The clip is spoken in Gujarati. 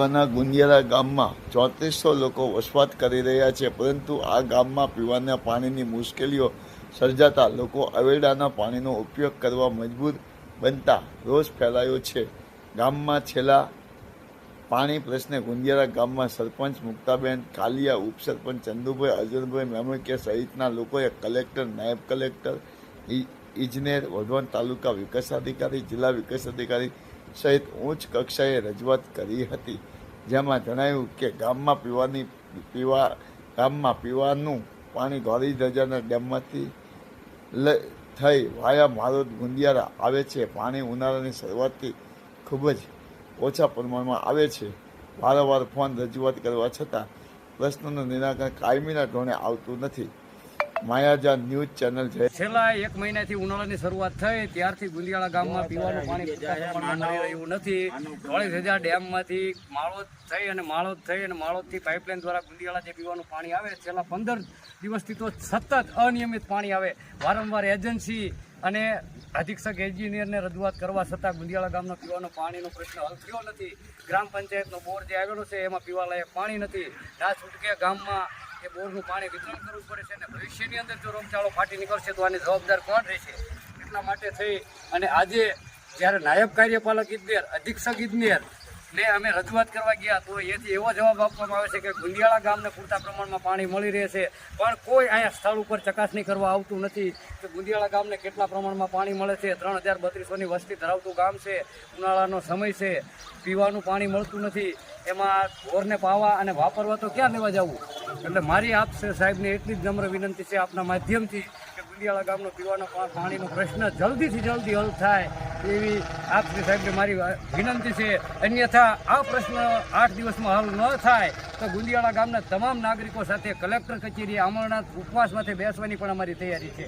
તાલુકાના ગુંજિયારા ગામમાં ચોત્રીસો લોકો વસવાટ કરી રહ્યા છે, પરંતુ આ ગામમાં પીવાના પાણીની મુશ્કેલીઓ સર્જાતા લોકો અવેડાના પાણીનો ઉપયોગ કરવા મજબૂર બનતા રોષ ફેલાયો છે. ગામમાં છેલ્લા પાણી પ્રશ્ને ગુંજિયારા ગામમાં સરપંચ મુક્તાબેન, કાલિયા ઉપસરપંચ ચંદુભાઈ, અર્જુનભાઈ મેમણકે સહિતના લોકોએ કલેક્ટર, નાયબ કલેક્ટર ઇજનેર, વઢવાણ તાલુકા વિકાસ અધિકારી, જિલ્લા વિકાસ અધિકારી સહિત ઉચ્ચ કક્ષાએ રજૂઆત કરી હતી. જેમાં જણાવ્યું કે ગામમાં પીવાની, પીવા, ગામમાં પીવાનું પાણી ગોરી ધજાના ડેમમાંથી થઈ વાયા મારોદ ગુંદિયારા આવે છે. પાણી ઉનાળાની શરૂઆતથી ખૂબ જ ઓછા પ્રમાણમાં આવે છે. વારંવાર ફોન રજૂઆત કરવા છતાં પ્રશ્નનું નિરાકરણ કાયમીના ધોરણે આવતું નથી. માયાજા ન્યૂઝ ચેનલ છે. છેલ્લા એક મહિનાથી ઉનાળાની શરૂઆત થઈ ત્યારથી ગુંદિયાળા ગામમાં પીવાનું પાણી પૂરતા મળી રહ્યું નથી. ચોળીસ હજાર ડેમમાંથી માળોદ થઈ અને માળોદ થઈ અને માળોદથી પાઇપલાઇન દ્વારા ગુંદિયાળા જે પીવાનું પાણી આવે છેલ્લા પંદર દિવસથી તો સતત અનિયમિત પાણી આવે. વારંવાર એજન્સી અને અધિક્ષક એન્જિનિયરને રજૂઆત કરવા છતાં ગુંદિયાળા ગામના પીવાનો પાણીનો પ્રશ્ન હલ થયો નથી. ગ્રામ પંચાયતનો બોર જે આવેલો છે એમાં પીવાલાયક પાણી નથી. ના છૂટકે ગામમાં એ બોરનું પાણી વિતરણ કરવું પડે છે અને ભવિષ્યની અંદર જો રોગચાળો ફાટી નીકળશે તો આની જવાબદાર કોણ રહેશે? એટલા માટે થઈ અને આજે જ્યારે નાયબ કાર્યપાલક ઇજનેર અધિક્ષક ઇજનેર ને અમે રજૂઆત કરવા ગયા તો એથી એવો જવાબ આપવામાં આવે છે કે ગુંદિયાળા ગામને પૂરતા પ્રમાણમાં પાણી મળી રહે છે. પણ કોઈ અહીંયા સ્થળ ઉપર ચકાસણી કરવા આવતું નથી કે ગુંદિયાળા ગામને કેટલા પ્રમાણમાં પાણી મળે છે. ત્રણ હજાર બત્રીસોની વસ્તી ધરાવતું ગામ છે. ઉનાળાનો સમય છે. પીવાનું પાણી મળતું નથી. એમાં ઢોરને પાવા અને વાપરવા તો ક્યાં લેવા જવું? એટલે મારી આપ સાહેબને એટલી જ નમ્ર વિનંતી છે આપના માધ્યમથી કે ગુંદિયાળા ગામનો પીવાનો પાણીનો પ્રશ્ન જલ્દીથી જલ્દી હલ થાય. એવી આપ શ્રી સાહેબને મારી વિનંતી છે. અન્યથા આ પ્રશ્ન આઠ દિવસમાં હલ ન થાય તો ગુંદિયાળા ગામના તમામ નાગરિકો સાથે કલેક્ટર કચેરી, અમરનાથ ઉપવાસ માટે બેસવાની પણ અમારી તૈયારી છે.